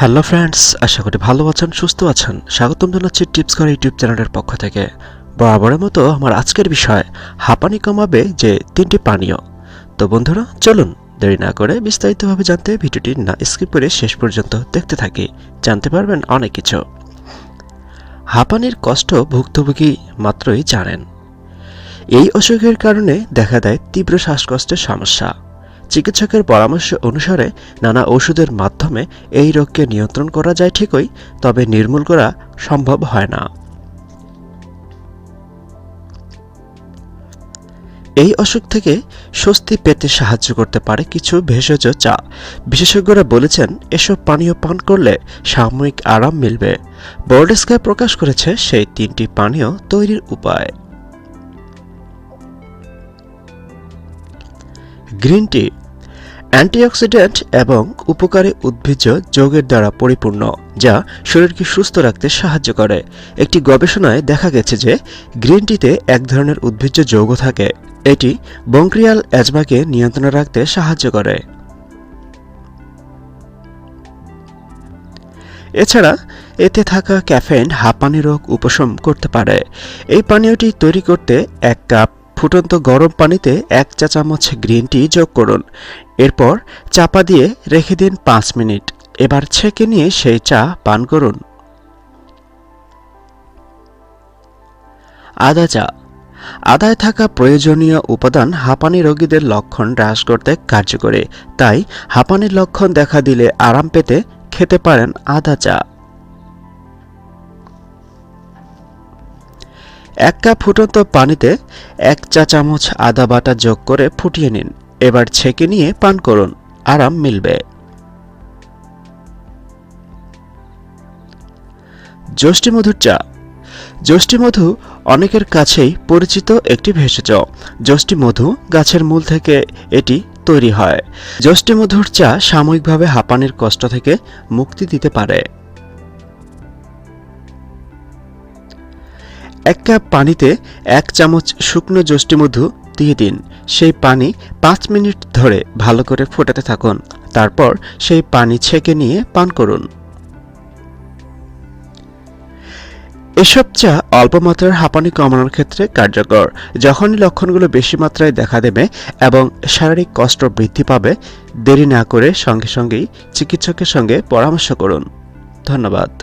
Hello friends, আশা করি ভালো আছেন, সুস্থ আছেন। স্বাগতম জানাচ্ছি টিপস করে ইউটিউব চ্যানেলের পক্ষ থেকে। বরাবরের মতো আমার আজকের বিষয়, হাঁপানি কমাবে যে তিনটি পানীয়। তো বন্ধুরা, চলুন দেরি না করে বিস্তারিতভাবে জানতে ভিডিওটি না স্কিপ করে শেষ পর্যন্ত দেখতে থাকি, জানতে পারবেন অনেক কিছু। হাঁপানির কষ্ট ভুক্তভোগী মাত্রই জানেন। এই অসুখের কারণে দেখা দেয় তীব্র শ্বাসকষ্টের সমস্যা। চিকিৎসকের পরামর্শ অনুসারে নানা ওষুধের মাধ্যমে এই রোগকে নিয়ন্ত্রণ করা যায় ঠিকই, তবে নির্মূল করা সম্ভব হয় না। এই অসুখ থেকে স্বস্তি পেতে সাহায্য করতে পারে কিছু ভেষজ চা। বিশেষজ্ঞরা বলেছেন, এসব পানীয় পান করলে সাময়িক আরাম মিলবে। বোর্ড স্কাই প্রকাশ করেছে সেই তিনটি পানীয় তৈরির উপায়। গ্রিন টি, অ্যান্টিঅক্সিডেন্ট এবং উপকারী উদ্ভিজ্জ যৌগের দ্বারা পরিপূর্ণ, যা শরীরকে সুস্থ রাখতে সাহায্য করে। একটি গবেষণায় দেখা গেছে যে গ্রিন টিতে এক ধরনের উদ্ভিজ্জ যৌগ থাকে। এটি বংক্রিয়াল অ্যাজমাকে নিয়ন্ত্রণে রাখতে সাহায্য করে। এছাড়া, এতে থাকা ক্যাফেইন হাঁপানি রোগ উপশম করতে পারে। এই পানীয়টি তৈরি করতে এক কাপ ফুটন্ত গরম পানিতে এক চা চামচ গ্রিন টি যোগ করুন। এরপর চাপা দিয়ে রেখে দিন পাঁচ মিনিট। এবার ছেঁকে নিয়ে সেই চা পান করুন। আদা চা। আদায় থাকা প্রয়োজনীয় উপাদান হাঁপানি রোগীদের লক্ষণ হ্রাস করতে কার্যকরী। তাই হাঁপানির লক্ষণ দেখা দিলে আরাম পেতে খেতে পারেন আদা চা। এক কাপ ফুটন্ত পানিতে এক চা চামচ আদা বাটা যোগ করে ফুটিয়ে নিন। এবার ছেঁকে নিয়ে পান করুন। আরাম মিলবে। যষ্টিমধুর চা। যষ্টিমধু অনেকের কাছেই পরিচিত একটি ভেষজ। যষ্টিমধু গাছের মূল থেকে এটি তৈরি হয়। যষ্টিমধুর চা সাময়িকভাবে হাঁপানির কষ্ট থেকে মুক্তি দিতে পারে। এক কাপ পানিতে এক চামচ শুকনো যষ্টিমধু দিয়ে দিন। সেই পানি পাঁচ মিনিট ধরে ভালো করে ফোটাতে থাকুন। তারপর সেই পানি ছেঁকে নিয়ে পান করুন। এসব চা অল্প মাত্রার হাঁপানি কমানোর ক্ষেত্রে কার্যকর। যখনই লক্ষণগুলো বেশি মাত্রায় দেখা দেবে এবং শারীরিক কষ্ট বৃদ্ধি পাবে, দেরি না করে সঙ্গে সঙ্গেই চিকিৎসকের সঙ্গে পরামর্শ করুন। ধন্যবাদ।